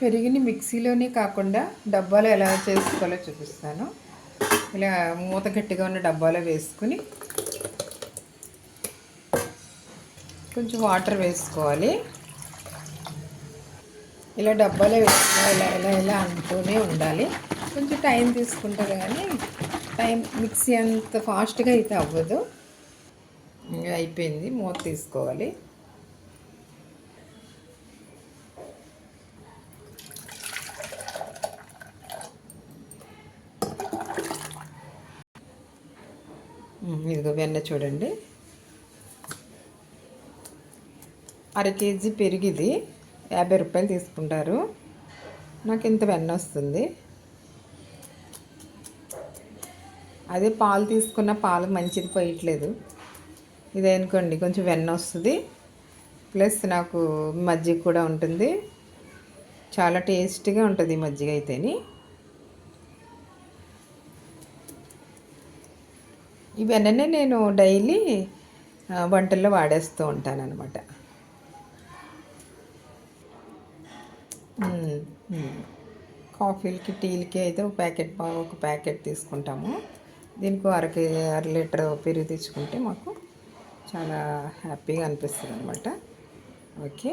పెరుగుని మిక్సీలోనే కాకుండా డబ్బాలో ఎలా చేసుకోవాలో చూపిస్తాను. ఇలా మూత గట్టిగా ఉన్న డబ్బాలో వేసుకుని కొంచెం వాటర్ వేసుకోవాలి. ఇలా డబ్బాలో వేసుకోవాలి ఇలా ఇలా ఇలా అంటూనే ఉండాలి. కొంచెం టైం తీసుకుంటుంది కానీ టైం మిక్సీ అంత ఫాస్ట్గా అయితే అవ్వదు. అయిపోయింది మూత తీసుకోవాలి. ఇదిగో వెన్న చూడండి. అర కేజీ పెరిగిది. యాభై రూపాయలు తీసుకుంటారు. నాకు ఇంత వెన్న వస్తుంది. అదే పాలు తీసుకున్న పాలు మంచిది పోయట్లేదు. ఇది అనుకోండి కొంచెం వెన్న వస్తుంది. ప్లస్ నాకు మజ్జిగ కూడా ఉంటుంది. చాలా టేస్టీగా ఉంటుంది ఈ మజ్జిగ అయితేని. ఇవన్నీ నేను డైలీ వంటల్లో వాడేస్తూ ఉంటాను అనమాట కాఫీలకి టీలకి అయితే ఒక ప్యాకెట్ ఒక ప్యాకెట్ తీసుకుంటాము. దీనికి అర అర లీటర్ పెరుగు తెచ్చుకుంటే మాకు చాలా హ్యాపీగా అనిపిస్తుంది అనమాట ఓకే.